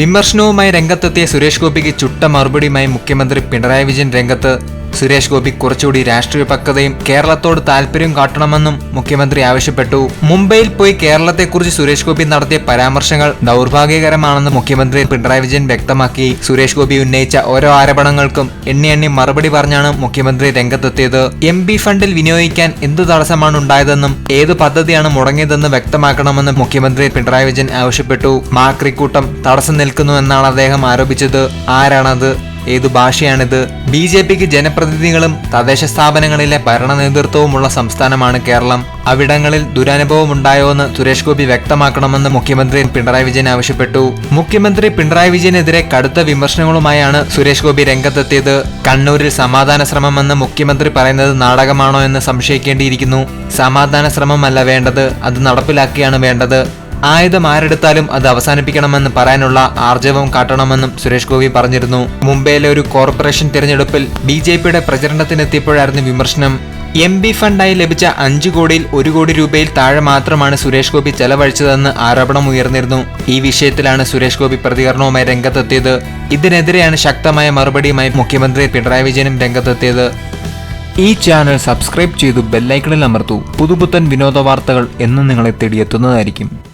വിമർശനവുമായി രംഗത്തെത്തിയ സുരേഷ് ഗോപിക്ക് ചുട്ട മറുപടിയുമായി മുഖ്യമന്ത്രി പിണറായി വിജയൻ രംഗത്ത് സുരേഷ് ഗോപി കുറച്ചുകൂടി രാഷ്ട്രീയ പക്വതയും കേരളത്തോട് താല്പര്യം കാട്ടണമെന്നും മുഖ്യമന്ത്രി ആവശ്യപ്പെട്ടു. മുംബൈയിൽ പോയി കേരളത്തെക്കുറിച്ച് സുരേഷ് ഗോപി നടത്തിയ പരാമർശങ്ങൾ ദൗർഭാഗ്യകരമാണെന്ന് മുഖ്യമന്ത്രി പിണറായി വിജയൻ വ്യക്തമാക്കി. സുരേഷ് ഗോപി ഉന്നയിച്ച ഓരോ ആരോപണങ്ങൾക്കും എണ്ണി എണ്ണി മറുപടി പറഞ്ഞാണ് മുഖ്യമന്ത്രി രംഗത്തെത്തിയത്. എം പി ഫണ്ടിൽ വിനിയോഗിക്കാൻ എന്ത് തടസ്സമാണ് ഉണ്ടായതെന്നും ഏത് പദ്ധതിയാണ് മുടങ്ങിയതെന്ന് വ്യക്തമാക്കണമെന്ന് മുഖ്യമന്ത്രി പിണറായി വിജയൻ ആവശ്യപ്പെട്ടു. മാക്രിക്കൂട്ടം തടസ്സം നിൽക്കുന്നു എന്നാണ് അദ്ദേഹം ആരോപിച്ചത്. ആരാണത്? ഏതു ഭാഷയാണിത്? ബി ജെ പിക്ക് ജനപ്രതിനിധികളും തദ്ദേശ സ്ഥാപനങ്ങളിലെ ഭരണ നേതൃത്വവുമുള്ള സംസ്ഥാനമാണ് കേരളം. അവിടങ്ങളിൽ ദുരനുഭവം ഉണ്ടായോ എന്ന് സുരേഷ് ഗോപി വ്യക്തമാക്കണമെന്ന് മുഖ്യമന്ത്രി പിണറായി വിജയൻ ആവശ്യപ്പെട്ടു. മുഖ്യമന്ത്രി പിണറായി വിജയനെതിരെ കടുത്ത വിമർശനങ്ങളുമായാണ് സുരേഷ് ഗോപി രംഗത്തെത്തിയത്. കണ്ണൂരിൽ സമാധാന ശ്രമമെന്ന് മുഖ്യമന്ത്രി പറയുന്നത് നാടകമാണോ എന്ന് സംശയിക്കേണ്ടിയിരിക്കുന്നു. സമാധാന ശ്രമമല്ല വേണ്ടത് അത് നടപ്പിലാക്കിയാണ് വേണ്ടത്. ആയുധം ആരെടുത്താലും അത് അവസാനിപ്പിക്കണമെന്ന് പറയാനുള്ള ആർജവം കാട്ടണമെന്നും സുരേഷ് ഗോപി പറഞ്ഞിരുന്നു. മുംബൈയിലെ ഒരു കോർപ്പറേഷൻ തിരഞ്ഞെടുപ്പിൽ ബി ജെ പിയുടെ പ്രചരണത്തിനെത്തിയപ്പോഴായിരുന്നു വിമർശനം. എം ബി ഫണ്ടായി ലഭിച്ച അഞ്ചു കോടിയിൽ ഒരു കോടി രൂപയിൽ താഴെ മാത്രമാണ് സുരേഷ് ഗോപി ചെലവഴിച്ചതെന്ന് ആരോപണം ഉയർന്നിരുന്നു. ഈ വിഷയത്തിലാണ് സുരേഷ് ഗോപി പ്രതികരണവുമായി രംഗത്തെത്തിയത്. ഇതിനെതിരെയാണ് ശക്തമായ മറുപടിയുമായി മുഖ്യമന്ത്രി പിണറായി വിജയനും രംഗത്തെത്തിയത്. ഈ ചാനൽ സബ്സ്ക്രൈബ് ചെയ്തു ബെല്ലൈക്കണിൽ അമർത്തു. പുതുപുത്തൻ വിനോദ വാർത്തകൾ എന്നും നിങ്ങളെ തേടിയെത്തുന്നതായിരിക്കും.